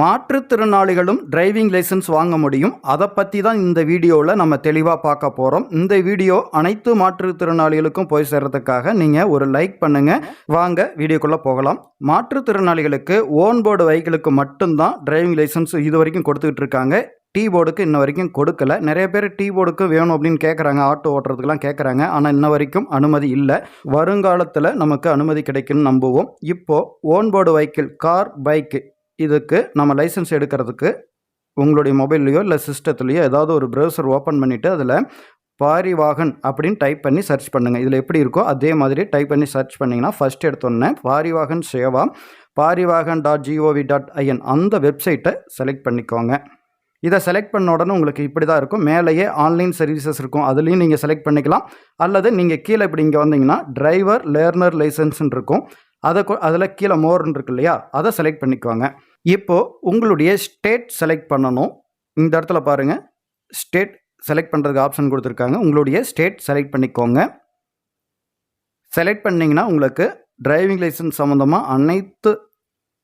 மாற்றுத்திறனாளிகளும் driving licence வாங்க முடியும். அதை பற்றி தான் இந்த வீடியோவில் நம்ம தெளிவாக பார்க்க போகிறோம் இந்த வீடியோ அனைத்து மாற்றுத்திறனாளிகளுக்கும் போய் சேர்றதுக்காக நீங்கள் ஒரு லைக் பண்ணுங்கள் வாங்க வீடியோக்குள்ளே போகலாம். மாற்றுத்திறனாளிகளுக்கு ஓன் போர்டு வெஹிக்கிளுக்கு மட்டும்தான் டிரைவிங் லைசன்ஸ் இது வரைக்கும் கொடுத்துக்கிட்டு இருக்காங்க. டீ போர்டுக்கு இன்ன வரைக்கும் கொடுக்கல. நிறைய பேர் டீ போர்டுக்கு வேணும் அப்படின்னு கேட்குறாங்க ஆட்டோ ஓட்டுறதுக்கெல்லாம் கேட்குறாங்க ஆனால் இன்ன வரைக்கும் அனுமதி இல்லை. வருங்காலத்தில் நமக்கு அனுமதி கிடைக்கும்னு நம்புவோம். இப்போது own board vehicle car bike இதுக்கு நம்ம லைசன்ஸ் எடுக்கிறதுக்கு உங்களுடைய மொபைல்லையோ இல்லை சிஸ்டத்துலையோ ஏதாவது ஒரு ப்ரௌசர் ஓப்பன் பண்ணிவிட்டு அதில் பாரிவாகன் அப்படின்னு டைப் பண்ணி சர்ச் பண்ணுங்கள் இதில் எப்படி இருக்கோ அதே மாதிரி டைப் பண்ணி சர்ச் பண்ணிங்கன்னா ஃபஸ்ட் எடுத்தோடனே Parivahan Seva Parivahan dot gov dot in அந்த வெப்சைட்டை செலக்ட் பண்ணிக்கோங்க. இதை செலக்ட் பண்ண உடனே உங்களுக்கு இப்படி தான் இருக்கும். மேலேயே ஆன்லைன் சர்வீசஸ் இருக்கும். அதுலேயும் நீங்கள் செலக்ட் பண்ணிக்கலாம். அல்லது நீங்கள் கீழே இப்படி இங்கே வந்தீங்கன்னா டிரைவர் லேர்னர் லைசன்ஸ்ன்னு இருக்கும். அதை அதில் கீழே மோர்னு இருக்கு இல்லையா? அதை செலக்ட் பண்ணிக்கோங்க. இப்போது உங்களுடைய ஸ்டேட் செலக்ட் பண்ணணும். இந்த இடத்துல பாருங்கள் ஸ்டேட் செலக்ட் பண்ணுறதுக்கு ஆப்ஷன் கொடுத்துருக்காங்க. உங்களுடைய ஸ்டேட் செலக்ட் பண்ணிக்கோங்க. செலக்ட் பண்ணிங்கன்னா உங்களுக்கு டிரைவிங் லைசன்ஸ் சம்மந்தமாக அனைத்து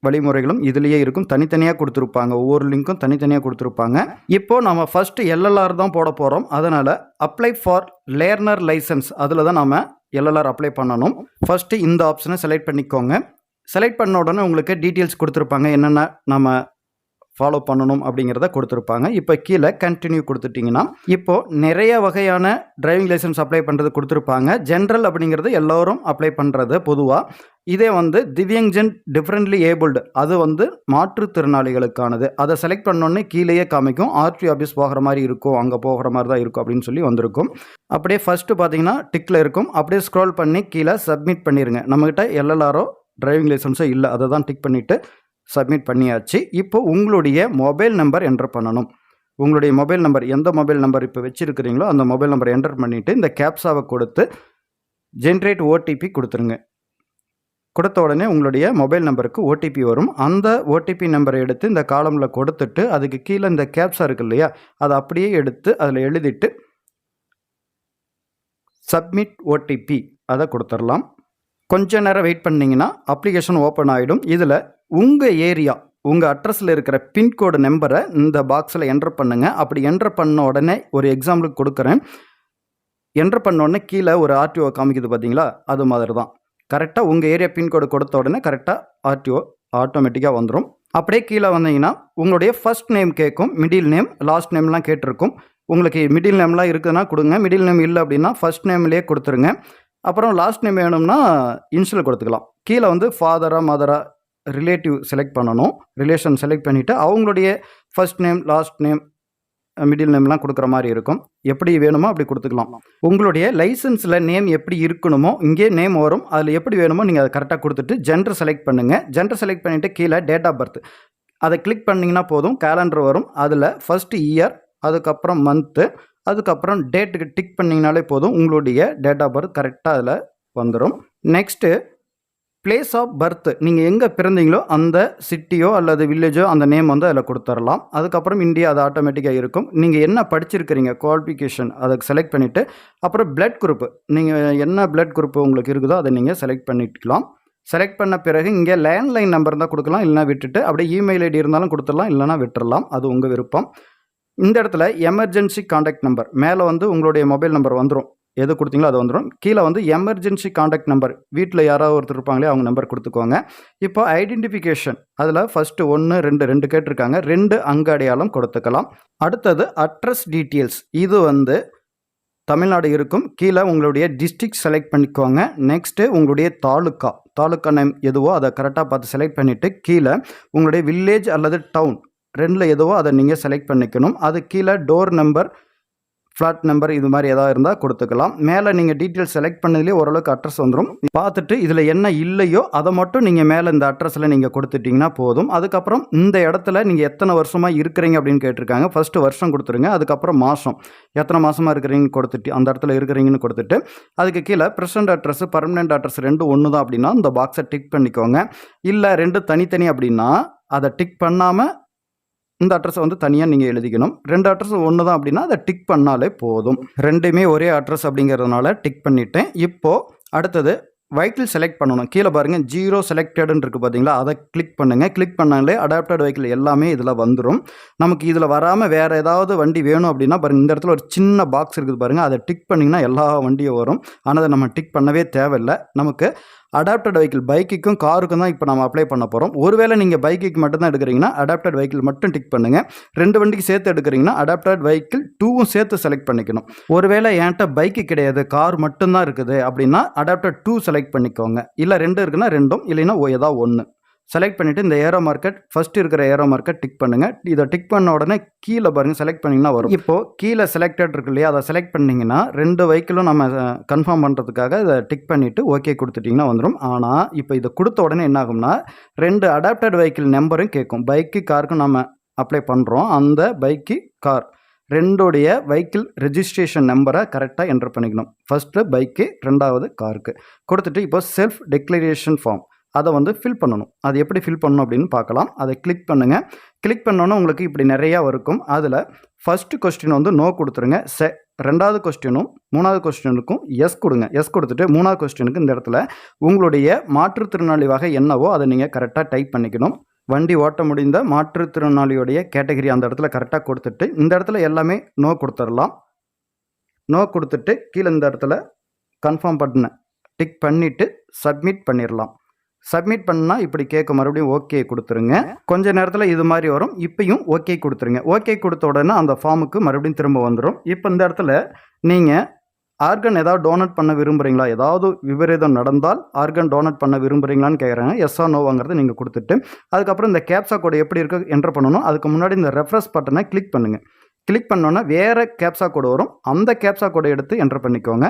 வழிமுறைகளும் இதுலேயே இருக்கும். தனித்தனியாக கொடுத்துருப்பாங்க. ஒவ்வொரு லிங்க்கும் தனித்தனியாக கொடுத்துருப்பாங்க. இப்போது நம்ம ஃபஸ்ட்டு எல்எல்ஆர் தான் போட போகிறோம் அதனால் அப்ளை ஃபார் லேர்னர் லைசன்ஸ் அதில் தான் நம்ம எல்எல்ஆர் அப்ளை பண்ணணும். ஃபஸ்ட்டு இந்த ஆப்ஷனை செலக்ட் பண்ணிக்கோங்க. செலக்ட் பண்ண உடனே உங்களுக்கு டீட்டெயில்ஸ் கொடுத்துருப்பாங்க. என்னென்ன நம்ம ஃபாலோ பண்ணணும் அப்படிங்கிறத கொடுத்துருப்பாங்க. இப்போ கீழே கண்டினியூ கொடுத்துட்டிங்கன்னா இப்போது நிறைய வகையான டிரைவிங் லைசன்ஸ் அப்ளை பண்ணுறது கொடுத்துருப்பாங்க. ஜென்ரல் அப்படிங்கிறது எல்லோரும் அப்ளை பண்ணுறது பொதுவாக இதே வந்து திவ்யங்ஜன் டிஃப்ரெண்ட்லி ஏபிள்டு அது வந்து மாற்றுத்திறனாளிகளுக்கானது. அதை செலக்ட் பண்ணோன்னே கீழேயே காமிக்கும். ஆர்டி ஆஃபீஸ் போகிற மாதிரி இருக்கும். அங்கே போகிற மாதிரி தான் இருக்கும் அப்படின்னு சொல்லி வந்திருக்கும். அப்படியே ஃபஸ்ட்டு பார்த்தீங்கன்னா டிக்கில் இருக்கும். அப்படியே ஸ்க்ரோல் பண்ணி கீழே சப்மிட் பண்ணிடுங்க நம்மக்கிட்ட எல்எல்ஆரோ டிரைவிங் லைசன்ஸோ இல்லை அதை தான் டிக் பண்ணிவிட்டு சப்மிட் பண்ணியாச்சு. இப்போ உங்களுடைய மொபைல் நம்பர் என்டர் பண்ணணும். உங்களுடைய மொபைல் நம்பர் எந்த மொபைல் நம்பர் இப்போ வச்சுருக்கிறீங்களோ அந்த மொபைல் நம்பர் என்டர் பண்ணிவிட்டு இந்த கேப்ஸாவை கொடுத்து ஜென்ரேட் ஓடிபி கொடுத்துருங்க. கொடுத்த உடனே உங்களுடைய மொபைல் நம்பருக்கு ஓடிபி வரும். அந்த ஓடிபி நம்பரை எடுத்து இந்த காலமில் கொடுத்துட்டு அதுக்கு கீழே இந்த கேப்ஸா இருக்கு இல்லையா அதை அப்படியே எடுத்து அதில் எழுதிட்டு சப்மிட் ஓடிபி அதை கொடுத்துடலாம் கொஞ்ச நேரம் வெயிட் பண்ணிங்கன்னா அப்ளிகேஷன் ஓப்பன் ஆகிடும் இதில் உங்கள் ஏரியா உங்கள் அட்ரஸில் இருக்கிற பின்கோடு நம்பரை இந்த பாக்ஸில் என்ட்ரு பண்ணுங்கள் அப்படி என்ட்ரு பண்ண உடனே ஒரு எக்ஸாம்பிளுக்கு கொடுக்குறேன். என்ட்ரு பண்ண உடனே கீழே ஒரு ஆர்டிஓ காமிக்குது பார்த்தீங்களா அது மாதிரி தான் கரெக்டாக உங்கள் ஏரியா பின்கோடு கொடுத்த உடனே கரெக்டாக ஆர்டிஓ ஆட்டோமேட்டிக்காக வந்துடும் அப்படியே கீழே வந்தீங்கன்னா உங்களுடைய ஃபர்ஸ்ட் நேம் கேட்கும் மிடில் நேம் லாஸ்ட் நேம்லாம் கேட்டிருக்கும். உங்களுக்கு மிடில் நேம்லாம் இருக்குதுன்னா கொடுங்க. மிடில் நேம் இல்லை அப்படின்னா ஃபர்ஸ்ட் நேம்லேயே கொடுத்துருங்க. அப்புறம் லாஸ்ட் நேம் வேணும்னா இன்ஷியல் கொடுத்துக்கலாம். கீழே வந்து ஃபாதரா மதரா ரிலேட்டிவ் செலக்ட் பண்ணணும். ரிலேஷன் செலக்ட் பண்ணிவிட்டு அவங்களுடைய first name last name middle நேம்லாம் கொடுக்குற மாதிரி இருக்கும். எப்படி வேணுமோ அப்படி கொடுத்துக்கலாம். உங்களுடைய லைசன்ஸில் நேம் எப்படி இருக்கணுமோ இங்கே நேம் வரும். அதில் எப்படி வேணுமோ நீங்கள் அதை கரெக்டாக கொடுத்துட்டு ஜென்டர் செலக்ட் பண்ணுங்கள் ஜென்டர் செலக்ட் பண்ணிவிட்டு கீழே டேட் ஆஃப் பர்த் அதை கிளிக் பண்ணிங்கன்னா போதும். கேலண்டர் வரும். அதில் ஃபஸ்ட் இயர் அதுக்கப்புறம் மந்த்து அதுக்கப்புறம் டேட்டுக்கு டிக் பண்ணிங்கனாலே போதும். உங்களுடைய டேட் ஆஃப் பர்த் கரெக்டாக அதில் வந்துடும் நெக்ஸ்ட்டு பிளேஸ் ஆஃப் பர்த் நீங்கள் எங்கே பிறந்தீங்களோ அந்த சிட்டியோ அல்லது வில்லேஜோ அந்த நேம் வந்து அதில் கொடுத்துடலாம் அதுக்கப்புறம் இந்தியா அது ஆட்டோமேட்டிக்காக இருக்கும். நீங்கள் என்ன படிச்சிருக்கிறீங்க? குவாலிஃபிகேஷன் அதை செலக்ட் பண்ணிவிட்டு அப்புறம் பிளட் குரூப் நீங்கள் என்ன பிளட் குரூப் உங்களுக்கு இருக்குதோ அதை நீங்கள் செலக்ட் பண்ணிக்கலாம். செலக்ட் பண்ண பிறகு இங்கே லேண்ட்லைன் நம்பர் தான் கொடுக்கலாம். இல்லைனா விட்டுட்டு அப்படியே இமெயில் ஐடி இருந்தாலும் கொடுத்துடலாம் இல்லைனா விட்டுறலாம் அது உங்கள் விருப்பம். இந்த இடத்துல எமர்ஜென்சி காண்டாக்ட் நம்பர் மேலே வந்து உங்களுடைய மொபைல் நம்பர் வந்துடும் எது கொடுத்தீங்களோ அது வந்துடும் கீழே வந்து எமர்ஜென்சி காண்டாக்ட் நம்பர் வீட்டில் யாராவது ஒருத்தர் இருப்பாங்களே அவங்க நம்பர் கொடுத்துக்கோங்க. இப்போ ஐடென்டிஃபிகேஷன் அதில் ஃபஸ்ட்டு ஒன்று ரெண்டு ரெண்டு கேட்டிருக்காங்க. ரெண்டு அங்க அடையாளம் கொடுத்துக்கலாம். அடுத்தது அட்ரஸ் டீட்டெயில்ஸ் இது வந்து தமிழ்நாடு இருக்கும். கீழே உங்களுடைய டிஸ்ட்ரிக் செலக்ட் பண்ணிக்கோங்க. நெக்ஸ்ட்டு உங்களுடைய தாலுக்கா தாலுக்கா நேம் எதுவோ அதை கரெக்டாக பார்த்து செலக்ட் பண்ணிவிட்டு கீழே உங்களுடைய வில்லேஜ் அல்லது டவுன் ரெண்டில் எதுவோ அதை நீங்கள் செலக்ட் பண்ணிக்கணும். அது கீழே டோர் நம்பர் ஃப்ளாட் நம்பர் இது மாதிரி எதாவது இருந்தால் கொடுத்துக்கலாம். மேலே நீங்கள் டீட்டெயில் செலக்ட் பண்ணதுலேயே ஓரளவுக்கு அட்ரஸ் வந்துடும் பார்த்துட்டு இதில் என்ன இல்லையோ அதை மட்டும் நீங்கள் மேலே இந்த அட்ரஸில் நீங்கள் கொடுத்துட்டிங்கன்னா போதும். அதுக்கப்புறம் இந்த இடத்துல நீங்கள் எத்தனை வருஷமாக இருக்கிறீங்க அப்படின்னு கேட்டிருக்காங்க. ஃபஸ்ட்டு வருஷம் கொடுத்துருங்க. அதுக்கப்புறம் மாதம் எத்தனை மாதமாக இருக்கிறீங்கன்னு கொடுத்துட்டு அந்த இடத்துல இருக்கிறீங்கன்னு கொடுத்துட்டு அதுக்கு கீழே ப்ரெசன்ட் அட்ரஸ் பர்மனெண்ட் அட்ரஸ் ரெண்டு ஒன்று தான் அப்படின்னா இந்த பாக்ஸை டிக் பண்ணிக்கோங்க. இல்லை ரெண்டு தனித்தனி அப்படின்னா அதை டிக் பண்ணாமல் இந்த அட்ரஸை வந்து தனியாக நீங்கள் எழுதிக்கணும். ரெண்டு அட்ரஸ் ஒன்று தான் அப்படின்னா அதை டிக் பண்ணாலே போதும். ரெண்டுமே ஒரே அட்ரஸ் அப்படிங்கிறதுனால டிக் பண்ணிட்டேன். இப்போது அடுத்தது வெஹிக்கிள் செலக்ட் பண்ணணும். கீழே பாருங்கள் ஜீரோ செலக்டடுன்னு இருக்குது பார்த்தீங்களா அதை கிளிக் பண்ணுங்கள் கிளிக் பண்ணாலே அடாப்டட் வெஹிக்கிள் எல்லாமே இதில் வந்துடும் நமக்கு இதில் வராமல் வேறு ஏதாவது வண்டி வேணும் அப்படின்னா பாருங்கள் இந்த இடத்துல ஒரு சின்ன பாக்ஸ் இருக்குது பாருங்கள் அதை டிக் பண்ணிங்கன்னா எல்லா வண்டியும் வரும். ஆனால் அதை நம்ம டிக் பண்ணவே தேவையில்லை. நமக்கு அடாப்டட் வெஹிக்கிள் பைக்குக்கும் காருக்கும் தான் இப்போ நம்ம அப்ளை பண்ண போகிறோம் ஒருவேளை நீங்கள் பைக்குக்கு மட்டும்தான் எடுக்கிறீங்கன்னா அடாப்டட் வெஹிக்கிள் மட்டும் டிக் பண்ணுங்கள் ரெண்டு வண்டிக்கு சேர்த்து எடுக்கிறீங்கன்னா அடாப்டட் வெஹிக்கிள் டூவும் சேர்த்து செலக்ட் பண்ணிக்கணும். ஒருவேளை என்கிட்ட பைக்கு கிடையாது கார் மட்டும்தான் இருக்குது அப்படின்னா அடாப்டட் டூ செலக்ட் பண்ணிக்கோங்க. இல்லை ரெண்டு இருக்குன்னா ரெண்டும் இல்லைன்னா ஏதாவது ஒன்று செலக்ட் பண்ணிவிட்டு இந்த ஏரோ மார்க்கெட் ஃபர்ஸ்ட் இருக்கிற ஏரோ மார்க்கெட் டிக் பண்ணுங்கள் இதை டிக் பண்ண உடனே கீழே பாருங்கள் செலக்ட் பண்ணிங்கன்னா வரும். இப்போது கீழே செலக்டட் இருக்கு இல்லையா அதை செலக்ட் பண்ணிங்கன்னா ரெண்டு வெஹிக்கிளும் நம்ம கன்ஃபார்ம் பண்ணுறதுக்காக இதை டிக் பண்ணிவிட்டு ஓகே கொடுத்துட்டிங்கன்னா வந்துடும் ஆனால் இப்போ இதை கொடுத்த உடனே என்ன ஆகும்னா ரெண்டு அடாப்டட் வெஹிக்கிள் நம்பரும் கேட்கும். பைக்கு காருக்கும் நம்ம அப்ளை பண்ணுறோம் அந்த பைக்கு கார் ரெண்டுடைய வெஹிக்கிள் ரெஜிஸ்ட்ரேஷன் நம்பரை கரெக்டாக என்டர் பண்ணிக்கணும். ஃபஸ்ட்டு பைக்கு ரெண்டாவது காருக்கு கொடுத்துட்டு இப்போ செல்ஃப் டெக்ளரேஷன் ஃபார்ம் அதை வந்து ஃபில் பண்ணணும். அது எப்படி ஃபில் பண்ணணும் அப்படின்னு பார்க்கலாம். அதை கிளிக் பண்ணுங்கள் கிளிக் பண்ணோன்னே உங்களுக்கு இப்படி நிறையா இருக்கும் அதில் ஃபஸ்ட்டு கொஸ்டின் வந்து நோ கொடுத்துருங்க. செ ரெண்டாவது கொஸ்டினும் மூணாவது கொஸ்டினுக்கும் எஸ் கொடுங்க. எஸ் கொடுத்துட்டு மூணாவது கொஸ்டினுக்கு இந்த இடத்துல உங்களுடைய மாற்றுத்திறனாளி வகை என்னவோ அதை நீங்கள் கரெக்டாக டைப் பண்ணிக்கணும். வண்டி ஓட்ட முடிந்த மாற்றுத்திறனாளியோடைய கேட்டகரி அந்த இடத்துல கரெக்டாக கொடுத்துட்டு இந்த இடத்துல எல்லாமே நோ கொடுத்துடலாம். நோ கொடுத்துட்டு கீழே இந்த இடத்துல கன்ஃபார்ம் பட்டனை டிக் பண்ணிவிட்டு சப்மிட் பண்ணிடலாம். சப்மிட் பண்ணால் இப்படி கேட்க மறுபடியும் ஓகே கொடுத்துருங்க. கொஞ்ச நேரத்தில் இது மாதிரி வரும். இப்பையும் ஓகே கொடுத்துருங்க. ஓகே கொடுத்த உடனே அந்த ஃபார்முக்கு மறுபடியும் திரும்ப வந்துடும் இப்போ இந்த இடத்துல நீங்கள் ஆர்கன் ஏதாவது டோனட் பண்ண விரும்புகிறீங்களா ஏதாவது விபரீதம் நடந்தால் ஆர்கன் டோனட் பண்ண விரும்புகிறீங்களான்னு கேட்குறாங்க எஸ்ஆ நோவாங்கிறத நீங்கள் கொடுத்துட்டு அதுக்கப்புறம் இந்த கேப்சா கோடு எப்படி இருக்கு என்டர் பண்ணணும். அதுக்கு முன்னாடி இந்த ரெஃப்ரெஸ் பட்டனை கிளிக் பண்ணுங்கள் கிளிக் பண்ணோன்னா வேறு கேப்சா கோடு வரும். அந்த கேப்சா கோடை எடுத்து என்டர் பண்ணிக்கோங்க.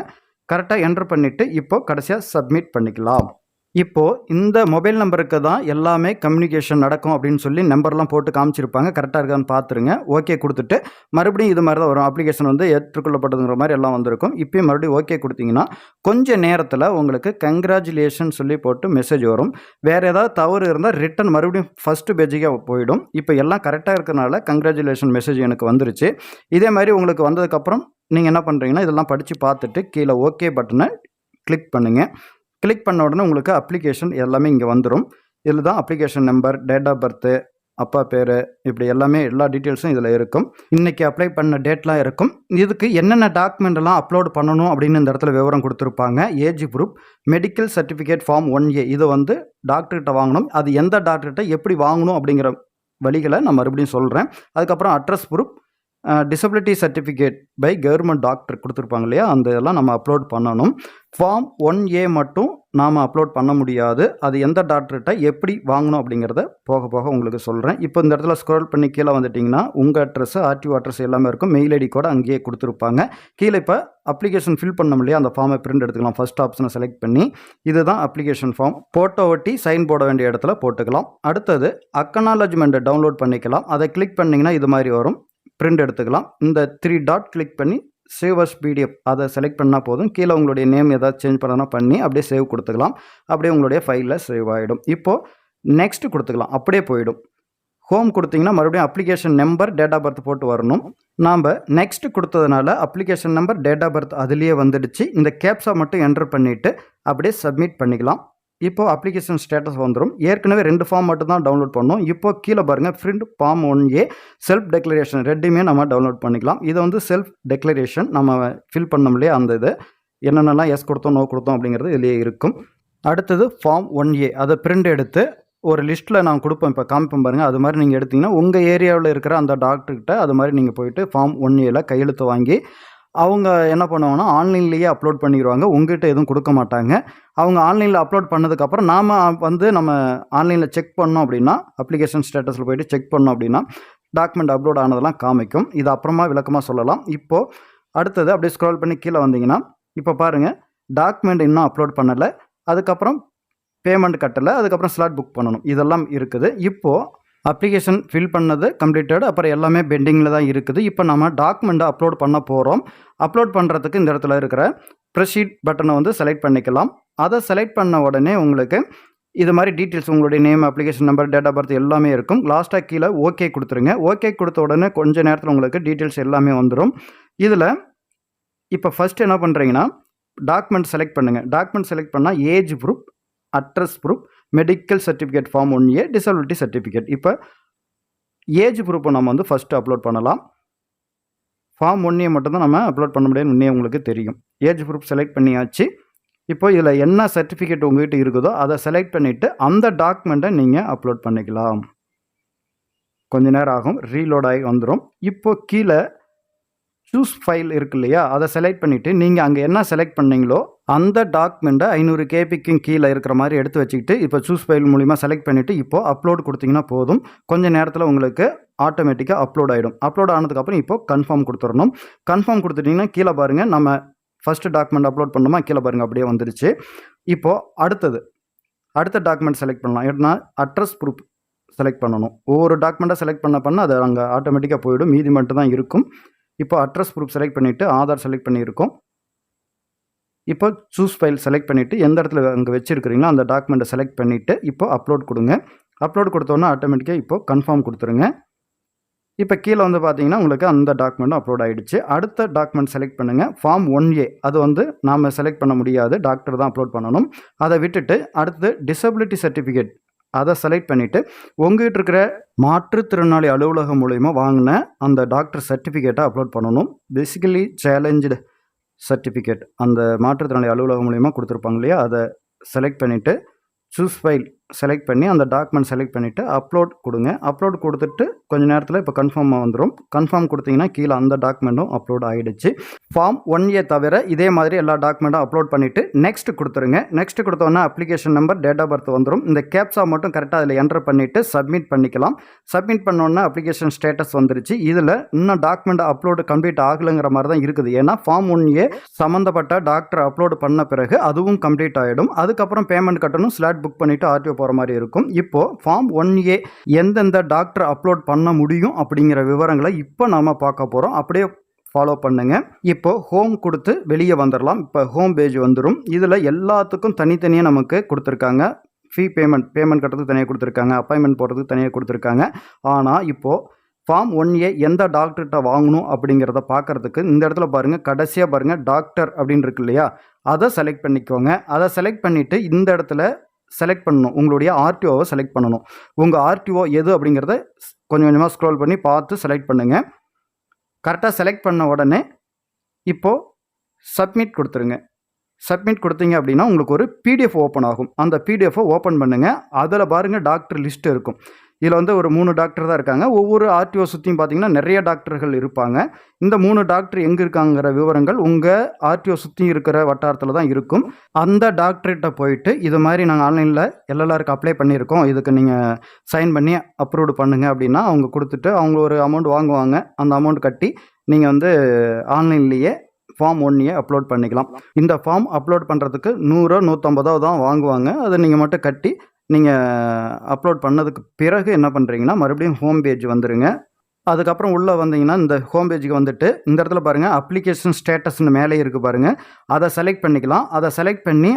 கரெக்டாக என்ட்ரு பண்ணிவிட்டு இப்போது கடைசியாக சப்மிட் பண்ணிக்கலாம். இப்போது இந்த மொபைல் நம்பருக்கு தான் எல்லாமே கம்யூனிகேஷன் நடக்கும் அப்படின்னு சொல்லி நம்பர்லாம் போட்டு காமிச்சிருப்பாங்க. கரெக்டாக இருக்கான்னு பார்த்துருங்க. ஓகே கொடுத்துட்டு மறுபடியும் இது மாதிரி தான் வரும். அப்ளிகேஷன் வந்து ஏற்றுக்கொள்ளப்பட்டதுங்கிற மாதிரி எல்லாம் வந்திருக்கும். இப்போயும் மறுபடியும் ஓகே கொடுத்தீங்கன்னா கொஞ்ச நேரத்தில் உங்களுக்கு கங்க்ராச்சுலேஷன் சொல்லி போட்டு மெசேஜ் வரும். வேறு ஏதாவது தவறு இருந்தால் ரிட்டன் மறுபடியும் ஃபஸ்ட்டு பேஜுக்கே போயிடும். இப்போ எல்லாம் கரெக்டாக இருக்கிறனால கங்க்ராச்சுலேஷன் மெசேஜ் எனக்கு வந்துருச்சு. இதே மாதிரி உங்களுக்கு வந்ததுக்கப்புறம் நீங்கள் என்ன பண்ணுறீங்கன்னா இதெல்லாம் படித்து பார்த்துட்டு கீழே ஓகே பட்டனை கிளிக் பண்ணுங்கள் கிளிக் பண்ண உடனே உங்களுக்கு அப்ளிகேஷன் எல்லாமே இங்கே வந்துடும் இதில் தான் application number date of birth அப்பா பேர் இப்படி எல்லாமே எல்லா டீட்டெயில்ஸும் இதில் இருக்கும். இன்றைக்கி அப்ளை பண்ண டேட்லாம் இருக்கும். இதுக்கு என்னென்ன டாக்குமெண்ட் எல்லாம் அப்லோட் பண்ணணும் அப்படின்னு இந்த இடத்துல விவரம் கொடுத்துருப்பாங்க. Age proof medical certificate form one A இது வந்து டாக்டர்கிட்ட வாங்கணும். அது எந்த டாக்டர்கிட்ட எப்படி வாங்கணும் அப்படிங்கிற வழிகளை நான் மறுபடியும் சொல்கிறேன் அதுக்கப்புறம் address proof disability certificate by government doctor கொடுத்துருப்பாங்க இல்லையா? அந்த இதெல்லாம் நம்ம அப்லோட் பண்ணணும். ஃபார்ம் ஒன் ஏ மட்டும் நாம் அப்லோட் பண்ண முடியாது. அது எந்த டாக்டர்கிட்ட எப்படி வாங்கணும் அப்படிங்கிறத போக போக உங்களுக்கு சொல்கிறேன் இப்போ இந்த இடத்துல ஸ்க்ரோல் பண்ணி கீழே வந்துட்டிங்கன்னா உங்கள் அட்ரஸ் ஆர்டிஓ அட்ரஸ் எல்லாமே இருக்கும். மெயில் ஐடி கூட அங்கேயே கொடுத்துருப்பாங்க. கீழே இப்போ அப்ளிகேஷன் ஃபில் பண்ண இல்லையா? அந்த ஃபார்மை பிரிண்ட் எடுத்துக்கலாம். ஃபஸ்ட் ஆப்ஷனை செலக்ட் பண்ணி இதுதான் அப்ளிகேஷன் ஃபார்ம் ஃபோட்டோ ஒட்டி சைன் போட வேண்டிய இடத்துல போட்டுக்கலாம். அடுத்தது அக்கனாலஜ்மெண்ட்டை டவுன்லோட் பண்ணிக்கலாம். அதை கிளிக் பண்ணிங்கன்னா இது மாதிரி வரும். பிரிண்ட் எடுத்துக்கலாம். இந்த த்ரீ டாட் கிளிக் பண்ணி சேவ் அஸ் பிடிஎஃப் அதை செலக்ட் பண்ணால் போதும். கீழே உங்களுடைய நேம் ஏதாவது சேஞ்ச் பண்ணனா பண்ணி அப்படியே சேவ் கொடுத்துக்கலாம். அப்படியே உங்களுடைய ஃபைலில் சேவ் ஆகிடும் இப்போது நெக்ஸ்ட்டு கொடுத்துக்கலாம். அப்படியே போயிடும். ஹோம் கொடுத்தீங்கன்னா மறுபடியும் application number date of birth போட்டு வரணும். நாம் நெக்ஸ்ட் கொடுத்ததுனால application number date of birth அதுலேயே வந்துடுச்சு. இந்த கேப்ஸை மட்டும் என்டர் பண்ணிவிட்டு அப்படியே சப்மிட் பண்ணிக்கலாம். இப்போ அப்ளிகேஷன் ஸ்டேட்டஸ் வந்துடும் ஏற்கனவே ரெண்டு ஃபார்ம் மட்டும் தான் டவுன்லோட் பண்ணோம். இப்போ கீழே பாருங்கள் print form one A self declaration ரெண்டுமே நம்ம டவுன்லோட் பண்ணிக்கலாம். இதை வந்து செல்ஃப் டெக்ளரேஷன் நம்ம ஃபில் பண்ணோம் இல்லையா அந்த இது. என்னென்னலாம் எஸ் கொடுத்தோம் நோ கொடுத்தோம் அப்படிங்கிறது இதுலேயே இருக்கும். அடுத்தது ஃபார்ம் ஒன் ஏ அதை பிரிண்ட் எடுத்து ஒரு லிஸ்ட்டில் நான் கொடுப்பேன். இப்போ காமிப்பேன் பாருங்கள் அது மாதிரி நீங்கள் எடுத்திங்கன்னா உங்கள் ஏரியாவில் இருக்கிற அந்த டாக்டர்கிட்ட அது மாதிரி நீங்கள் போயிட்டு ஃபார்ம் ஒன் ஏல கையெழுத்து வாங்கி அவங்க என்ன பண்ணுவாங்கன்னா ஆன்லைன்லேயே அப்லோட் பண்ணிடுவாங்க உங்ககிட்ட எதுவும் கொடுக்க மாட்டாங்க. அவங்க ஆன்லைனில் அப்லோட் பண்ணதுக்கப்புறம் நாம் வந்து நம்ம ஆன்லைனில் செக் பண்ணோம் அப்படின்னா அப்ளிகேஷன் ஸ்டேட்டஸில் போயிட்டு செக் பண்ணோம் அப்படின்னா டாக்குமெண்ட் அப்லோட் ஆனதெல்லாம் காமிக்கும். இது அப்புறமா விளக்கமாக சொல்லலாம். இப்போது அடுத்தது அப்படியே ஸ்க்ரால் பண்ணி கீழே வந்தீங்கன்னா இப்போ பாருங்கள் டாக்குமெண்ட் இன்னும் அப்லோட் பண்ணலை. அதுக்கப்புறம் பேமெண்ட் கட்டலை. அதுக்கப்புறம் ஸ்லாட் புக் பண்ணணும். இதெல்லாம் இருக்குது. இப்போது அப்ளிகேஷன் ஃபில் பண்ணது கம்ப்ளீட்டட் அப்புறம் எல்லாமே பெண்டிங்கில் தான் இருக்குது. இப்போ நம்ம டாக்குமெண்ட்டை அப்லோட் பண்ண போகிறோம் அப்லோட் பண்ணுறதுக்கு இந்த இடத்துல இருக்கிற ப்ரெஷீட் பட்டனை வந்து செலக்ட் பண்ணிக்கலாம். அதை செலக்ட் பண்ண உடனே உங்களுக்கு இது மாதிரி டீட்டெயில்ஸ் உங்களுடைய name application number date of birth எல்லாமே இருக்கும். லாஸ்ட்டாக கீழே ஓகே கொடுத்துருங்க. ஓகே கொடுத்த உடனே கொஞ்ச நேரத்தில் உங்களுக்கு டீட்டெயில்ஸ் எல்லாமே வந்துடும் இதில் இப்போ ஃபஸ்ட்டு என்ன பண்ணுறீங்கன்னா டாக்குமெண்ட் செலக்ட் பண்ணுங்கள் டாக்குமெண்ட் செலக்ட் பண்ணால் age proof address proof medical certificate form one A disability certificate இப்போ ஏஜ் ப்ரூஃபை நம்ம வந்து ஃபஸ்ட்டு அப்லோட் பண்ணலாம். ஃபார்ம் ஒன்னியை மட்டும்தான் நம்ம அப்லோட் பண்ண முடியும்னு முன்னே உங்களுக்கு தெரியும். ஏஜ் ப்ரூஃப் செலக்ட் பண்ணியாச்சு. இப்போ இதில் என்ன சர்டிஃபிகேட் உங்ககிட்ட இருக்குதோ அதை செலக்ட் பண்ணிவிட்டு அந்த டாக்குமெண்ட்டை நீங்கள் அப்லோட் பண்ணிக்கலாம். கொஞ்ச நேரம் ஆகும் ரீலோட் ஆகி வந்துடும் இப்போ கீழே சூஸ் ஃபைல் இருக்கு இல்லையா அதை செலக்ட் பண்ணிவிட்டு நீங்கள் அங்கே என்ன செலக்ட் பண்ணீங்களோ அந்த டாக்குமெண்ட்டை ஐநூறு கேபிக்கும் கீழே இருக்கிற மாதிரி எடுத்து வச்சுக்கிட்டு இப்போ சூஸ் ஃபைல் மூலிமா செலக்ட் பண்ணிவிட்டு இப்போது அப்லோட் கொடுத்தீங்கன்னா போதும். கொஞ்சம் நேரத்தில் உங்களுக்கு ஆட்டோமேட்டிக்காக அப்லோட் ஆகிடும் அப்லோட் ஆனதுக்கப்புறம் இப்போ கன்ஃபார்ம் கொடுத்துடணும். கன்ஃபார்ம் கொடுத்துட்டிங்கன்னா கீழே பாருங்கள் நம்ம ஃபஸ்ட்டு டாக்குமெண்ட் அப்லோட் பண்ணோமா கீழே பாருங்கள் அப்படியே வந்துருச்சு. இப்போது அடுத்தது அடுத்த டாக்குமெண்ட் செலக்ட் பண்ணலாம். ஏன்னா அட்ரஸ் ப்ரூஃப் செலக்ட் பண்ணணும். ஒவ்வொரு டாக்குமெண்ட்டாக செலக்ட் பண்ண பண்ண அது அங்கே ஆட்டோமேட்டிக்காக போயிடும். மீதி மட்டும் தான் இருக்கும். இப்போ அட்ரஸ் ப்ரூஃப் செலக்ட் பண்ணிவிட்டு ஆதார் செலக்ட் பண்ணியிருக்கோம். இப்போ சூஸ் ஃபைல் செலக்ட் பண்ணிவிட்டு எந்த இடத்துல அங்கே வச்சுருக்கிறீங்களோ அந்த டாக்குமெண்ட்டை செலக்ட் பண்ணிவிட்டு இப்போ அப்லோட் கொடுங்க. அப்லோட் கொடுத்தோன்னா ஆட்டோமேட்டிக்காக இப்போ கன்ஃபார்ம் கொடுத்துருங்க. இப்போ கீழே வந்து பார்த்தீங்கன்னா உங்களுக்கு அந்த டாக்குமெண்ட்டும் அப்லோட் ஆகிடுச்சு அடுத்த டாக்குமெண்ட் செலக்ட் பண்ணுங்கள் ஃபார்ம் ஒன் ஏ அது வந்து நாம் செலக்ட் பண்ண முடியாது. டாக்டர் தான் அப்லோட் பண்ணணும். அதை விட்டுட்டு அடுத்து டிசபிலிட்டி சர்டிஃபிகேட் அதை செலக்ட் பண்ணிவிட்டு உங்ககிட்ட இருக்கிற மாற்றுத்திறனாளி அலுவலகம் மூலயமா வாங்கின அந்த டாக்டர் சர்டிஃபிகேட்டை அப்லோட் பண்ணணும். Basically challenge certificate. அந்த மாற்றுத்திறனாளி அலுவலகம் மூலயமா கொடுத்துருப்பாங்க இல்லையா? அதை செலக்ட் பண்ணிவிட்டு சூஸ் ஃபைல் செலக்ட் பண்ணி அந்த டாக்குமெண்ட் செலக்ட் பண்ணிவிட்டு அப்லோட் கொடுங்க. அப்லோட் கொடுத்துட்டு கொஞ்ச நேரத்தில் இப்போ கன்ஃபார்மாக வந்துடும் கன்ஃபார்ம் கொடுத்தீங்கன்னா கீழே அந்த டாக்குமெண்ட்டும் அப்லோட் ஆகிடுச்சு ஃபார்ம் ஒன் ஏ தவிர இதே மாதிரி எல்லா டாக்குமெண்ட்டும் அப்லோட் பண்ணிவிட்டு நெக்ஸ்ட் கொடுத்துருங்க. நெக்ஸ்ட் கொடுத்தோன்னா application number date of birth வந்துடும் இந்த கேப்ஸா மட்டும் கரெக்டாக அதில் என்டர் பண்ணிவிட்டு சப்மிட் பண்ணிக்கலாம். சப்மிட் பண்ணோன்னா அப்ளிகேஷன் ஸ்டேட்டஸ் வந்துருச்சு. இதில் இன்னும் டாக்குமெண்ட் அப்லோடு கம்ப்ளீட் ஆகலைங்கிற மாதிரி தான் இருக்குது. ஏன்னா ஃபார்ம் ஒன் ஏ சம்மந்தப்பட்ட டாக்டர் அப்லோடு பண்ண பிறகு அதுவும் கம்ப்ளீட் ஆகிடும் அதுக்கப்புறம் பேமெண்ட் கட்டணும். ஸ்லாட் புக் பண்ணிவிட்டு ஆர்டிஓ போகிற மாதிரி இருக்கும். இப்போது ஃபார்ம் ஒன் ஏ எந்தெந்த டாக்டர் அப்லோட் பண்ண முடியும் அப்படிங்கிற விவரங்களை இப்போ நாம் பார்க்க போகிறோம் அப்படியே ஃபாலோ பண்ணுங்க. இப்போ ஹோம் கொடுத்து வெளியே வந்துடலாம் இப்போ ஹோம் பேஜ் வந்துடும் இதில் எல்லாத்துக்கும் தனித்தனியாக நமக்கு கொடுத்துருக்காங்க. ஃபீ பேமெண்ட் பேமெண்ட் கட்டுறதுக்கு தனியாக கொடுத்துருக்காங்க. அப்பாயின்மெண்ட் போடுறதுக்கு தனியாக கொடுத்துருக்காங்க. ஆனால் இப்போது ஃபார்ம் ஒன் ஏ எந்த டாக்டர்கிட்ட வாங்கணும் அப்படிங்கிறத பார்க்குறதுக்கு இந்த இடத்துல பாருங்கள் கடைசியாக பாருங்கள் டாக்டர் அப்படின்னு இருக்கு இல்லையா? அதை செலக்ட் பண்ணிக்கோங்க. அதை செலக்ட் பண்ணிவிட்டு இந்த இடத்துல செலக்ட் பண்ணணும். உங்களுடைய ஆர்டிஓவை செலக்ட் பண்ணணும். உங்கள் ஆர்டிஓ எது அப்படிங்கிறத கொஞ்சம் கொஞ்சமாக ஸ்க்ரோல் பண்ணி பார்த்து செலக்ட் பண்ணுங்கள் கரெக்டாக செலக்ட் பண்ண உடனே இப்போது சப்மிட் கொடுத்துருங்க. சப்மிட் கொடுத்தீங்க அப்படின்னா உங்களுக்கு ஒரு பிடிஎஃப் ஓப்பன் ஆகும். அந்த பிடிஎஃபை ஓப்பன் பண்ணுங்கள் அதில் பாருங்கள் டாக்டர் லிஸ்ட் இருக்கும். இதில் வந்து ஒரு மூணு டாக்டர் தான் இருக்காங்க. ஒவ்வொரு ஆர்டிஓ சுற்றியும் பார்த்தீங்கன்னா நிறைய டாக்டர்கள் இருப்பாங்க. இந்த மூணு டாக்டர் எங்கே இருக்காங்கிற விவரங்கள் உங்கள் ஆர்டிஓ சுற்றி இருக்கிற வட்டாரத்தில் தான் இருக்கும். அந்த டாக்டர்கிட்ட போயிட்டு இது மாதிரி நாங்கள் ஆன்லைனில் எல்எல்ஆருக்கு அப்ளை பண்ணியிருக்கோம். இதுக்கு நீங்கள் சைன் பண்ணி அப்ரூவ்டு பண்ணுங்க அப்படின்னா அவங்க கொடுத்துட்டு அவங்க ஒரு அமௌண்ட் வாங்குவாங்க. அந்த அமௌண்ட் கட்டி நீங்கள் வந்து ஆன்லைன்லேயே ஃபார்ம் ஒன்றையே அப்லோட் பண்ணிக்கலாம். இந்த ஃபார்ம் அப்லோட் பண்ணுறதுக்கு நூறோ நூற்றம்பதோ தான் வாங்குவாங்க. அதை நீங்கள் மட்டும் கட்டி நீங்கள் அப்லோட் பண்ணதுக்கு பிறகு என்ன பண்ணுறீங்கன்னா மறுபடியும் ஹோம் பேஜ் வந்துடுங்க அதுக்கப்புறம் உள்ளே வந்தீங்கன்னா இந்த ஹோம் பேஜுக்கு வந்துட்டு இந்த இடத்துல பாருங்கள் அப்ளிகேஷன் ஸ்டேட்டஸ்னு மேலே இருக்குது பாருங்கள் அதை செலக்ட் பண்ணிக்கலாம். அதை செலக்ட் பண்ணி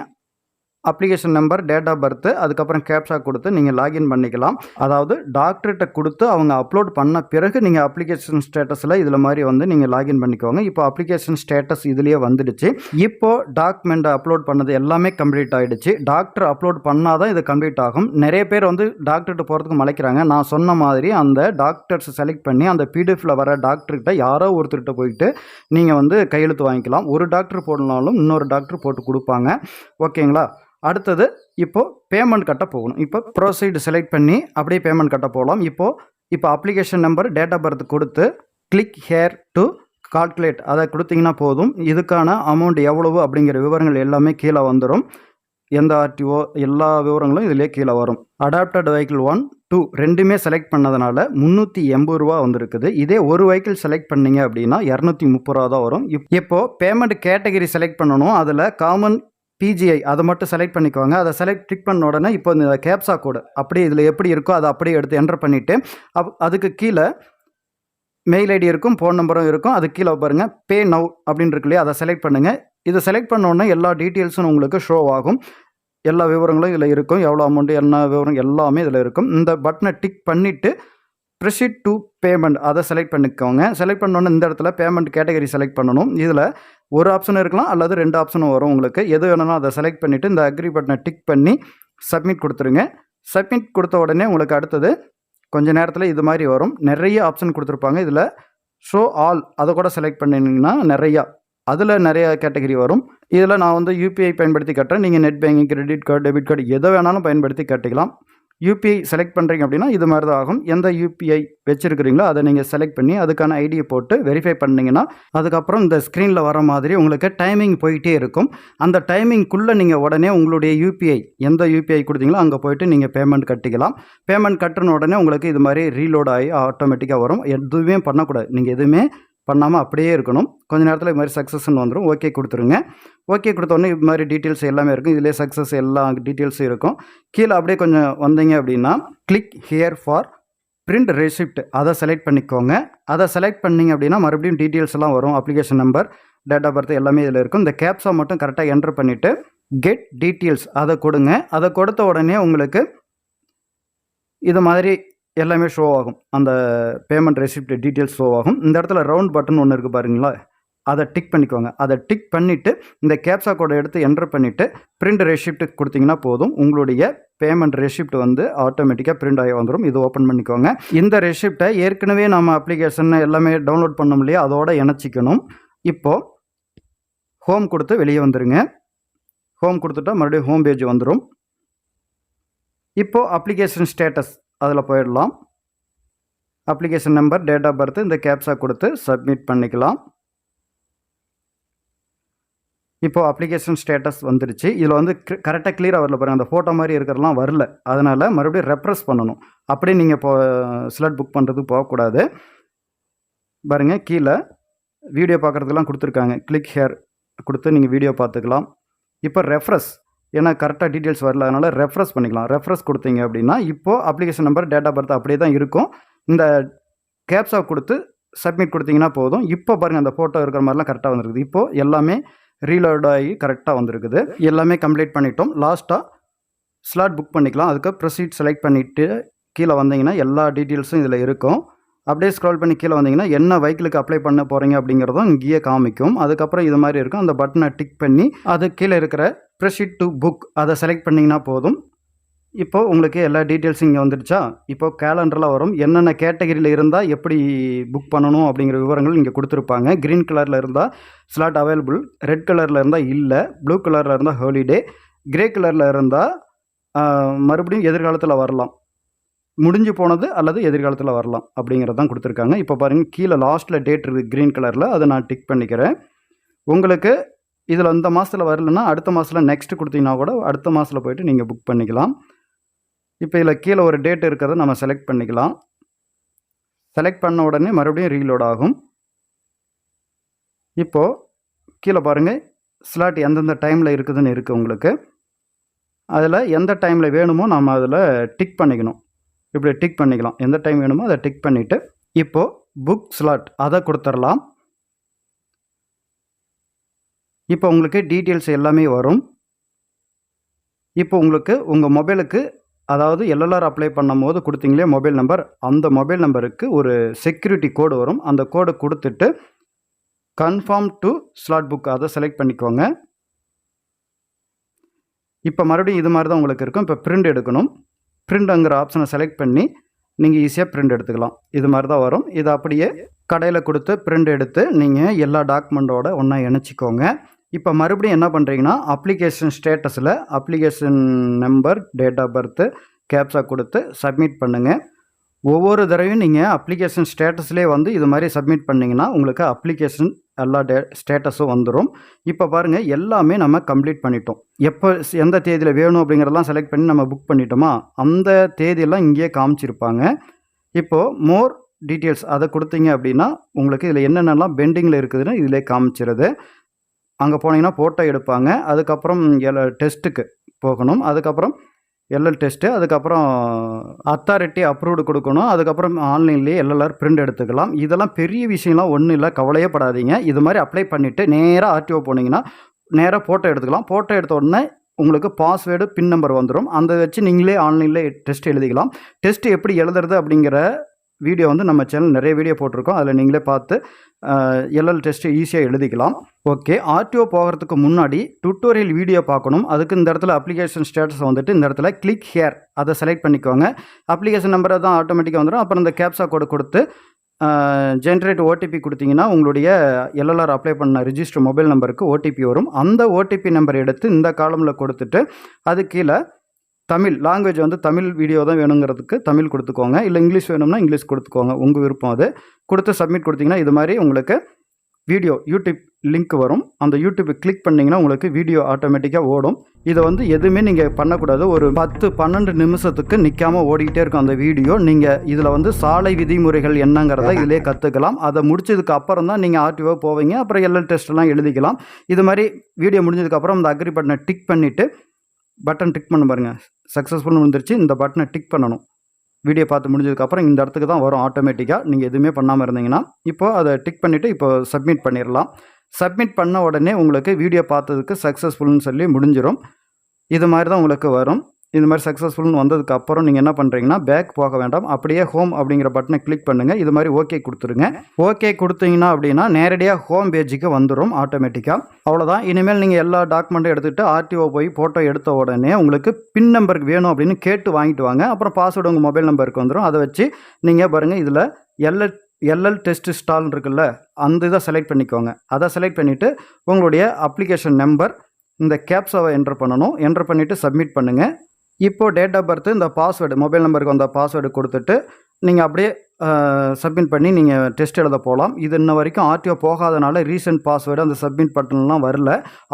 application number date of birth அதுக்கப்புறம் கேப்ஷா கொடுத்து நீங்கள் லாகின் பண்ணிக்கலாம். அதாவது டாக்டர்கிட்ட கொடுத்து அவங்க அப்லோட் பண்ண பிறகு நீங்கள் அப்ளிகேஷன் ஸ்டேட்டஸில் இதில் மாதிரி வந்து நீங்கள் லாகின் பண்ணிக்கோங்க. இப்போ அப்ளிகேஷன் ஸ்டேட்டஸ் இதுலேயே வந்துடுச்சு. இப்போ டாக்குமெண்ட்டை அப்லோட் பண்ணது எல்லாமே கம்ப்ளீட் ஆகிடுச்சு டாக்டர் அப்லோட் பண்ணால் தான் இது கம்ப்ளீட் ஆகும். நிறைய பேர் வந்து டாக்டர்கிட்ட போகிறதுக்கு மலைக்கிறாங்க. நான் சொன்ன மாதிரி அந்த டாக்டர்ஸ் செலக்ட் பண்ணி அந்த பிடிஎஃபில் வர டாக்டர்கிட்ட யாரோ ஒருத்தர்கிட்ட போயிட்டு நீங்கள் வந்து கையெழுத்து வாங்கிக்கலாம். ஒரு டாக்டர் போடனாலும் இன்னொரு டாக்டர் போட்டு கொடுப்பாங்க. ஓகேங்களா? அடுத்தது இப்போது பேமெண்ட் கட்ட போகணும். இப்போ ப்ரொசீடு செலக்ட் பண்ணி அப்படியே பேமெண்ட் கட்ட போகலாம். இப்போது இப்போ application number date of birth கொடுத்து கிளிக் ஹேர் டு கால்குலேட் அதை கொடுத்தீங்கன்னா போதும். இதுக்கான அமௌண்ட் எவ்வளவு அப்படிங்கிற விவரங்கள் எல்லாமே கீழே வந்துடும் எந்த ஆர்டிஓ எல்லா விவரங்களும் இதிலே கீழே வரும். அடாப்டட் வெஹிக்கிள் ஒன் டூ ரெண்டுமே செலக்ட் பண்ணதுனால முந்நூற்றி எண்பது ரூபா வந்திருக்குது. இதே ஒரு வெஹிக்கிள் செலக்ட் பண்ணீங்க அப்படின்னா இரநூத்தி முப்பது ரூபா தான் வரும். இப் இப்போது பேமெண்ட் கேட்டகரி செலக்ட் பண்ணணும். அதில் காமன் பிஜிஐ அதை மட்டும் செலக்ட் பண்ணிக்கோங்க. அதை செலக்ட் கிளிக் பண்ண உடனே இப்போ இந்த கேப்சா கோடு அப்படியே இதில் எப்படி இருக்கோ அதை அப்படியே எடுத்து என்டர் பண்ணிவிட்டு அப் அதுக்கு கீழே மெயில் ஐடி இருக்கும் ஃபோன் நம்பரும் இருக்கும். அது கீழே பாருங்கள் பே நவ் அப்படின்னு இருக்கு இல்லையா அதை செலக்ட் பண்ணுங்கள் இதை செலக்ட் பண்ணோடனே எல்லா டீட்டெயில்ஸும் உங்களுக்கு ஷோ ஆகும். எல்லா விவரங்களும் இதில் இருக்கும். எவ்வளோ அமௌண்ட்டு என்ன விவரம் எல்லாமே இதில் இருக்கும். இந்த பட்டனை டிக் பண்ணிவிட்டு ப்ரெஷிட் டு பேமெண்ட் அதை செலக்ட் பண்ணிக்கோங்க. செலக்ட் பண்ணோன்னே இந்த இடத்துல பேமெண்ட் கேட்டகரி செலக்ட் பண்ணணும். இதில் ஒரு ஆப்ஷன் இருக்கலாம் அல்லது ரெண்டு ஆப்ஷனும் வரும் உங்களுக்கு. எது வேணும்னா அதை செலக்ட் பண்ணிவிட்டு இந்த அக்ரி பட்டனை டிக் பண்ணி சப்மிட் கொடுத்துருங்க. சப்மிட் கொடுத்த உடனே உங்களுக்கு அடுத்தது கொஞ்ச நேரத்தில் இது மாதிரி வரும். நிறைய ஆப்ஷன் கொடுத்துருப்பாங்க. இதில் ஷோ ஆல் அதை கூட செலக்ட் பண்ணிங்கன்னா நிறையா அதில் நிறைய கேட்டகரி வரும். இதில் நான் வந்து யூபிஐ பயன்படுத்தி கட்டுறேன். நீங்கள் net banking credit card debit card எதை வேணாலும் பயன்படுத்தி கட்டிக்கலாம். யூபிஐ செலக்ட் பண்ணுறீங்க அப்படின்னா இது மாதிரி தான் ஆகும். எந்த யூபிஐ வச்சுருக்கிறீங்களோ அதை நீங்கள் செலக்ட் பண்ணி அதுக்கான ஐடியை போட்டு வெரிஃபை பண்ணிங்கன்னா அதுக்கப்புறம் இந்த ஸ்க்ரீனில் வர மாதிரி உங்களுக்கு டைமிங் போயிட்டே இருக்கும். அந்த டைமிங்க்குள்ளே நீங்கள் உடனே உங்களுடைய யூபிஐ எந்த யூபிஐ கொடுத்தீங்களோ அங்கே போயிட்டு நீங்கள் பேமெண்ட் கட்டிக்கலாம். பேமெண்ட் கட்டின உடனே உங்களுக்கு இது மாதிரி ரீலோட் ஆகி ஆட்டோமேட்டிக்காக வரும். எதுவுமே பண்ணக்கூடாது. நீங்கள் எதுவுமே பண்ணாமல் அப்படியே இருக்கணும். கொஞ்ச நேரத்தில் இது மாதிரி சக்ஸஸ்ன்னு வந்துடும் ஓகே கொடுத்துருங்க. ஓகே கொடுத்தோன்னே இது மாதிரி டீட்டெயில்ஸ் எல்லாமே இருக்கும். இதிலே சக்ஸஸ் எல்லா டீட்டெயில்ஸும் இருக்கும். கீழே அப்படியே கொஞ்சம் வந்தீங்க அப்படின்னா click here for print receipt அதை செலக்ட் பண்ணிக்கோங்க. அதை செலக்ட் பண்ணிங்க அப்படின்னா மறுபடியும் டீட்டெயில்ஸ் எல்லாம் வரும். Application number date of birth எல்லாமே இதில் இருக்கும். இந்த கேப்ஸா மட்டும் கரெக்டாக என்ட்ரு பண்ணிவிட்டு கெட் டீட்டெயில்ஸ் அதை கொடுங்க. அதை கொடுத்த உடனே உங்களுக்கு இது மாதிரி எல்லாமே ஷோ ஆகும். அந்த பேமெண்ட் ரெசிப்ட் டீட்டெயில்ஸ் ஷோ ஆகும். இந்த இடத்துல ரவுண்ட் பட்டன் ஒன்று இருக்குது பாருங்களா? அதை டிக் பண்ணிக்கோங்க. அதை டிக் பண்ணிவிட்டு இந்த கேப்சா கோடை எடுத்து என்டர் பண்ணிவிட்டு பிரிண்ட் ரெசிப்ட் கொடுத்தீங்கன்னா போதும். உங்களுடைய பேமெண்ட் ரெசிப்ட் வந்து ஆட்டோமேட்டிக்காக பிரிண்ட் ஆகி வந்துடும் இது ஓப்பன் பண்ணிக்கோங்க. இந்த ரெசிப்டை ஏற்கனவே நம்ம அப்ளிகேஷன் எல்லாமே டவுன்லோட் பண்ணோம் இல்லையா? அதோட இணைச்சிக்கணும். இப்போது ஹோம் கொடுத்து வெளியே வந்துடுங்க ஹோம் கொடுத்துட்டா மறுபடியும் ஹோம் பேஜ் வந்துடும் இப்போது அப்ளிகேஷன் ஸ்டேட்டஸ் அதில் போயிடலாம். Application number date of birth இந்த கேப்ஸாக கொடுத்து சப்மிட் பண்ணிக்கலாம். இப்போது அப்ளிகேஷன் ஸ்டேட்டஸ் வந்துருச்சு. இதில் வந்து கரெக்டாக கிளியராக வரல பாருங்கள் அந்த ஃபோட்டோ மாதிரி இருக்கிறதெல்லாம் வரல. அதனால் மறுபடியும் ரெப்ரஸ் பண்ணணும். அப்படியே நீங்கள் இப்போ ஸ்லட் புக் பண்ணுறதுக்கு போகக்கூடாது. பாருங்கள் கீழே வீடியோ பார்க்குறதுக்கெல்லாம் கொடுத்துருக்காங்க. கிளிக் ஹேர் கொடுத்து நீங்கள் வீடியோ பார்த்துக்கலாம். இப்போ ரெஃப்ரஸ் ஏன்னா கரெக்டாக டீட்டெயில்ஸ் வரல. அதனால் ரெஃப்ரெஸ் பண்ணிக்கலாம். ரெஃப்ரெஸ் கொடுத்தீங்க அப்படின்னா இப்போது application number date of birth அப்படியே தான் இருக்கும். இந்த கேப்ஸா கொடுத்து சப்மிட் கொடுத்தீங்கன்னா போதும். இப்போ பாருங்கள் அந்த ஃபோட்டோ இருக்கிற மாதிரிலாம் கரெக்டாக வந்துருக்குது. இப்போது எல்லாமே ரீலோட் ஆகி கரெக்டாக வந்திருக்குது. எல்லாமே கம்ப்ளீட் பண்ணிட்டோம். லாஸ்ட்டாக ஸ்லாட் புக் பண்ணிக்கலாம். அதுக்கு ப்ரொசீட் செலக்ட் பண்ணிவிட்டு கீழே வந்தீங்கன்னா எல்லா டீட்டெயில்ஸும் இதில் இருக்கும். அப்படியே ஸ்க்ரால் பண்ணி கீழே வந்தீங்கன்னா என்ன வெஹிக்கிளுக்கு அப்ளை பண்ண போகிறீங்க அப்படிங்கிறதும் இங்கேயே காமிக்கும். அதுக்கப்புறம் இது மாதிரி இருக்கும். அந்த பட்டனை டிக் பண்ணி அது கீழே இருக்கிற ப்ரெஷிட் டு புக் அதை செலக்ட் பண்ணிங்கன்னா போதும். இப்போது உங்களுக்கு எல்லா டீட்டெயில்ஸும் இங்கே வந்துடுச்சா? இப்போது கேலண்டரில் வரும். என்னென்ன கேட்டகரியில் இருந்தால் எப்படி புக் பண்ணணும் அப்படிங்கிற விவரங்கள் இங்கே கொடுத்துருப்பாங்க. க்ரீன் கலரில் இருந்தால் ஸ்லாட் அவைலபிள் ரெட் கலரில் இருந்தால் இல்லை. ப்ளூ கலரில் இருந்தால் ஹாலிடே கிரே கலரில் இருந்தால் மறுபடியும் எதிர்காலத்தில் வரலாம். முடிஞ்சு போனது அல்லது எதிர்காலத்தில் வரலாம் அப்படிங்கிறது தான் கொடுத்துருக்காங்க. இப்போ பாருங்கள் கீழே லாஸ்ட்டில் டேட் இருக்குது க்ரீன் கலரில் அதை நான் டிக் பண்ணிக்கிறேன். உங்களுக்கு இதில் இந்த மாதத்தில் வரலன்னா அடுத்த மாதத்தில் நெக்ஸ்ட்டு கொடுத்தீங்கன்னா கூட அடுத்த மாதத்தில் போயிட்டு நீங்கள் புக் பண்ணிக்கலாம். இப்போ இதில் கீழே ஒரு டேட் இருக்கிறத நம்ம செலக்ட் பண்ணிக்கலாம். செலக்ட் பண்ண உடனே மறுபடியும் ரீலோட் ஆகும். இப்போது கீழே பாருங்கள் ஸ்லாட் எந்தெந்த டைமில் இருக்குதுன்னு இருக்குது உங்களுக்கு. அதில் எந்த டைமில் வேணுமோ நம்ம அதில் டிக் பண்ணிக்கணும். இப்படி டிக் பண்ணிக்கலாம். எந்த டைம் வேணுமோ அதை டிக் பண்ணிவிட்டு இப்போது புக் ஸ்லாட் அதை கொடுத்துடலாம். இப்போ உங்களுக்கு டீட்டெயில்ஸ் எல்லாமே வரும். இப்போ உங்களுக்கு உங்கள் மொபைலுக்கு அதாவது எல்எல்ஆர் அப்ளை பண்ணும்போது கொடுத்தீங்களே மொபைல் நம்பர் அந்த மொபைல் நம்பருக்கு ஒரு செக்யூரிட்டி கோடு வரும். அந்த கோடை கொடுத்துட்டு கன்ஃபார்ம் டு ஸ்லாட் புக் அதை செலக்ட் பண்ணிக்கோங்க. இப்போ மறுபடியும் இது மாதிரி தான் உங்களுக்கு இருக்கும். இப்போ பிரிண்ட் எடுக்கணும். பிரிண்ட்ங்கிற ஆப்ஷனை செலக்ட் பண்ணி நீங்கள் ஈஸியாக பிரிண்ட் எடுத்துக்கலாம். இது மாதிரி தான் வரும். இதை அப்படியே கடையில் கொடுத்து பிரிண்ட் எடுத்து நீங்கள் எல்லா டாக்குமெண்ட்டோட ஒன்றா இணைச்சிக்கோங்க. இப்போ மறுபடியும் என்ன பண்ணுறீங்கன்னா அப்ளிகேஷன் ஸ்டேட்டஸில் application number date of birth கேப்ஸாக கொடுத்து சப்மிட் பண்ணுங்கள் ஒவ்வொரு தடவையும் நீங்கள் அப்ளிகேஷன் ஸ்டேட்டஸ்லேயே வந்து இது மாதிரி சப்மிட் பண்ணிங்கன்னா உங்களுக்கு அப்ளிகேஷன் எல்லா டே ஸ்டேட்டஸும் வந்துடும் இப்போ பாருங்கள் எல்லாமே நம்ம கம்ப்ளீட் பண்ணிட்டோம். எப்போ எந்த தேதியில் வேணும் அப்படிங்கிறதெல்லாம் செலக்ட் பண்ணி நம்ம புக் பண்ணிட்டோமா அந்த தேதியெல்லாம் இங்கேயே காமிச்சிருப்பாங்க. இப்போது மோர் டீட்டெயில்ஸ் அதை கொடுத்தீங்க அப்படின்னா உங்களுக்கு இதில் என்னென்னலாம் பெண்டிங்கில் இருக்குதுன்னு இதிலே காமிச்சிருது. அங்கே போனீங்கன்னா ஃபோட்டோ எடுப்பாங்க. அதுக்கப்புறம் எல் டெஸ்ட்டுக்கு போகணும். அதுக்கப்புறம் எல்எல் டெஸ்ட்டு அதுக்கப்புறம் அத்தாரிட்டி அப்ரூவ்டு கொடுக்கணும். அதுக்கப்புறம் ஆன்லைன்லேயே எல்எல்ஆர் பிரிண்ட் எடுத்துக்கலாம். இதெல்லாம் பெரிய விஷயம்லாம் ஒன்றும் இல்லை. கவலையே படாதீங்க. இது மாதிரி அப்ளை பண்ணிவிட்டு நேராக ஆர்டிஓ போனீங்கன்னா நேராக ஃபோட்டோ எடுத்துக்கலாம். ஃபோட்டோ எடுத்த உடனே உங்களுக்கு பாஸ்வேர்டு பின் நம்பர் வந்துடும் அந்த வச்சு நீங்களே ஆன்லைனில் டெஸ்ட் எழுதிக்கலாம். டெஸ்ட் எப்படி எழுதுறது அப்படிங்கிற வீடியோ வந்து நம்ம சேனல் நிறைய வீடியோ போட்டிருக்கோம். அதில் நீங்களே பார்த்து எல்எல் டெஸ்ட்டு ஈஸியாக எழுதிக்கலாம். ஓகே ஆர்டிஓ போகிறதுக்கு முன்னாடி டுட்டோரியல் வீடியோ பார்க்கணும். அதுக்கு இந்த இடத்துல அப்ளிகேஷன் ஸ்டேட்டஸ் வந்துட்டு இந்த இடத்துல கிளிக் ஹேர் அதை செலக்ட் பண்ணிக்கோங்க. அப்ளிகேஷன் நம்பரை தான் ஆட்டோமேட்டிக்காக வந்துடும். அப்புறம் இந்த கேப்சா கோடு கொடுத்து ஜென்ரேட் ஓடிபி கொடுத்தீங்கன்னா உங்களுடைய எல்எல்ஆர் அப்ளை பண்ண ரிஜிஸ்டர் மொபைல் நம்பருக்கு ஓடிபி வரும். அந்த ஓடிபி நம்பர் எடுத்து இந்த காலமில் கொடுத்துட்டு அது கீழே தமிழ் லாங்குவேஜ் வந்து தமிழ் வீடியோ தான் வேணுங்கிறதுக்கு தமிழ் கொடுத்துக்கோங்க. இல்லை இங்கிலீஷ் வேணும்னா இங்கிலீஷ் கொடுத்துக்கோங்க. உங்கள் விருப்பம் அது. கொடுத்து சப்மிட் கொடுத்தீங்கன்னா இது மாதிரி உங்களுக்கு வீடியோ யூடியூப் லிங்க் வரும். அந்த யூடியூப் கிளிக் பண்ணிங்கன்னா உங்களுக்கு வீடியோ ஆட்டோமேட்டிக்காக ஓடும். இதை வந்து எதுவுமே நீங்கள் பண்ணக்கூடாது. ஒரு பத்து பன்னெண்டு நிமிஷத்துக்கு நிற்காம ஓடிக்கிட்டே இருக்கும் அந்த வீடியோ நீங்கள் இதில் வந்து சாலை விதிமுறைகள் என்னங்கிறத இதிலே கற்றுக்கலாம் அதை முடிச்சதுக்கு அப்புறம் தான் நீங்கள் ஆர்டிஓ போவீங்க. அப்புறம் எல்எல் டெஸ்ட்லாம் எழுதிக்கலாம். இது மாதிரி வீடியோ முடிஞ்சதுக்கப்புறம் இந்த அக்ரி பட்டனை டிக் பண்ணிவிட்டு பட்டன் டிக் பண்ண பாருங்கள் சக்ஸஸ்ஃபுல்னு வந்துருச்சு இந்த பட்டனை டிக் பண்ணணும். வீடியோ பார்த்து முடிஞ்சதுக்கப்புறம் இந்த இடத்துக்கு தான் வரும் ஆட்டோமேட்டிக்காக நீங்கள் எதுவுமே பண்ணாமல் இருந்தீங்கன்னா இப்போ அதை டிக் பண்ணிவிட்டு இப்போ சப்மிட் பண்ணிடலாம் சப்மிட் பண்ண உடனே உங்களுக்கு வீடியோ பார்த்ததுக்கு சக்ஸஸ்ஃபுல்னு சொல்லி முடிஞ்சிடும் இது மாதிரி தான் உங்களுக்கு வரும். இது மாதிரி சக்ஸஸ்ஃபுல்னு வந்ததுக்கு அப்புறம் நீங்கள் என்ன பண்ணுறீங்கன்னா பேக் போக வேண்டாம். அப்படியே ஹோம் அப்படிங்கிற பட்டனை கிளிக் பண்ணுங்கள் இது மாதிரி ஓகே கொடுத்துருங்க. ஓகே கொடுத்தீங்கன்னா அப்படின்னா நேரடியாக ஹோம் பேஜுக்கு வந்துடும் ஆட்டோமேட்டிக்காக அவ்வளோதான் இனிமேல் நீங்கள் எல்லா டாக்குமெண்ட்டும் எடுத்துகிட்டு ஆர்டிஓ போய் ஃபோட்டோ எடுத்த உடனே உங்களுக்கு பின் நம்பருக்கு வேணும் அப்படின்னு கேட்டு வாங்கிட்டு வாங்க. அப்புறம் பாஸ்வேர்டு உங்கள் மொபைல் நம்பருக்கு வந்துடும் அதை வச்சு நீங்கள் பாருங்கள் இதில் எல்எல் எல்எல் டெஸ்ட் ஸ்டால் இருக்குல்ல அந்த இதை செலக்ட் பண்ணிக்கோங்க. அதை செலக்ட் பண்ணிவிட்டு உங்களுடைய அப்ளிகேஷன் நம்பர் இந்த கேப்ஸாவை என்டர் பண்ணணும். என்டர் பண்ணிவிட்டு சப்மிட் பண்ணுங்கள் இப்போது டேட் ஆஃப் பர்த் இந்த பாஸ்வேர்டு மொபைல் நம்பருக்கு வந்த பாஸ்வேர்டு கொடுத்துட்டு நீங்கள் அப்படியே சப்மிட் பண்ணி நீங்கள் டெஸ்ட் எழுத போகலாம் இது இன்ன வரைக்கும் ஆர்டிஓ போகாதனால ரீசெண்ட் பாஸ்வேர்டு அந்த சப்மிட் பட்டன்லாம் வரல.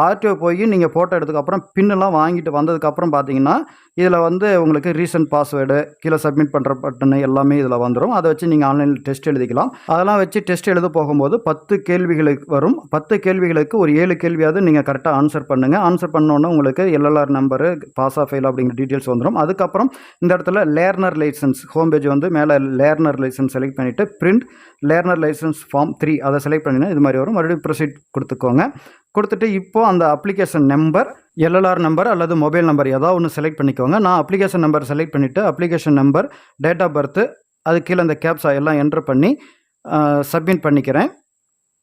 ஆர்டிஓ போய் நீங்கள் ஃபோட்டோ எடுத்ததுக்கப்புறம் பின்னெல்லாம் வாங்கிட்டு வந்ததுக்கப்புறம் பார்த்தீங்கன்னா இதில் வந்து உங்களுக்கு ரீசெண்ட் பாஸ்வேர்டு கீழே சப்மிட் பண்ணுற பட்டனு எல்லாமே இதில் வந்துடும் அதை வச்சு நீங்கள் ஆன்லைனில் டெஸ்ட் எழுதிக்கலாம். அதெல்லாம் வச்சு டெஸ்ட் எழுத போகும்போது பத்து கேள்விகளுக்கு வரும். பத்து கேள்விகளுக்கு ஒரு ஏழு கேள்வியாவது நீங்கள் கரெக்டாக ஆன்சர் பண்ணுங்கள் ஆன்சர் பண்ணோன்னே உங்களுக்கு LLR number pass of fail அப்படிங்கிற டீட்டெயில்ஸ் வந்துடும் அதுக்கப்புறம் இந்த இடத்துல லேர்னர் லைசன்ஸ் ஹோம் பேஜ் வந்து மேலே லேர்னர் லைசன்ஸ் செலக்ட் பண்ணிவிட்டு print learner license form three அதை செலக்ட் பண்ணினா இது மாதிரி வரும். மறுபடியும் ப்ரொசீட் கொடுத்துக்கோங்க. கொடுத்துட்டு இப்போது அந்த அப்ளிகேஷன் நம்பர் எல்எல்ஆர் நம்பர் அல்லது மொபைல் நம்பர் ஏதாவது ஒன்று செலக்ட் பண்ணிக்கோங்க. நான் அப்ளிகேஷன் நம்பர் செலக்ட் பண்ணிவிட்டு application number date of birth அது கீழே அந்த கேப்ஸா எல்லாம் என்ட்ரு பண்ணி சப்மிட் பண்ணிக்கிறேன்.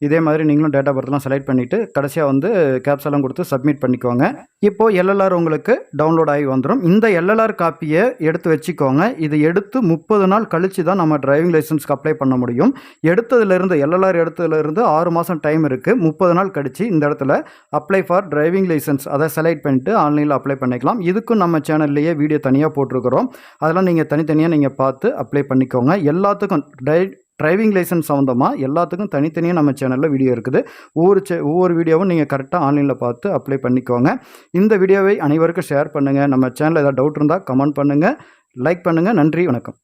இதே மாதிரி நீங்களும் டேட்டா பர்த்லாம் செலக்ட் பண்ணிவிட்டு கடைசியாக வந்து கேப்ஸ் எல்லாம் கொடுத்து சப்மிட் பண்ணிக்கோங்க. இப்போது எல்எல்ஆர் உங்களுக்கு டவுன்லோட் ஆகி வந்துடும் இந்த எல்எல்ஆர் காப்பியை எடுத்து வச்சுக்கோங்க. இது எடுத்து முப்பது நாள் கழித்து தான் நம்ம டிரைவிங் லைசன்ஸ்க்கு அப்ளை பண்ண முடியும். எடுத்ததுலேருந்து எல்எல்ஆர் எடுத்ததுலேருந்து ஆறு மாதம் டைம் இருக்குது முப்பது நாள் கழித்து இந்த இடத்துல அப்ளை ஃபார் டிரைவிங் லைசன்ஸ் அதை செலக்ட் பண்ணிட்டு ஆன்லைனில் அப்ளை பண்ணிக்கலாம். இதுக்கும் நம்ம சேனல்லையே வீடியோ தனியாக போட்டிருக்கிறோம். அதெல்லாம் நீங்கள் தனித்தனியாக நீங்கள் பார்த்து அப்ளை பண்ணிக்கோங்க. எல்லாத்துக்கும் டை டிரைவிங் லைசன்ஸ் சம்மந்தமாக எல்லாத்துக்கும் தனித்தனியாக நம்ம சேனலில் வீடியோ இருக்குது. ஒவ்வொரு சே ஒவ்வொரு வீடியோவும் நீங்கள் கரெக்டாக ஆன்லைனில் பார்த்து அப்ளை பண்ணிக்கோங்க. இந்த வீடியோவை அனைவருக்கும் ஷேர் பண்ணுங்கள் நம்ம சேனலில் ஏதாவது டவுட் இருந்தால் கமெண்ட் பண்ணுங்கள் லைக் பண்ணுங்கள் நன்றி. வணக்கம்.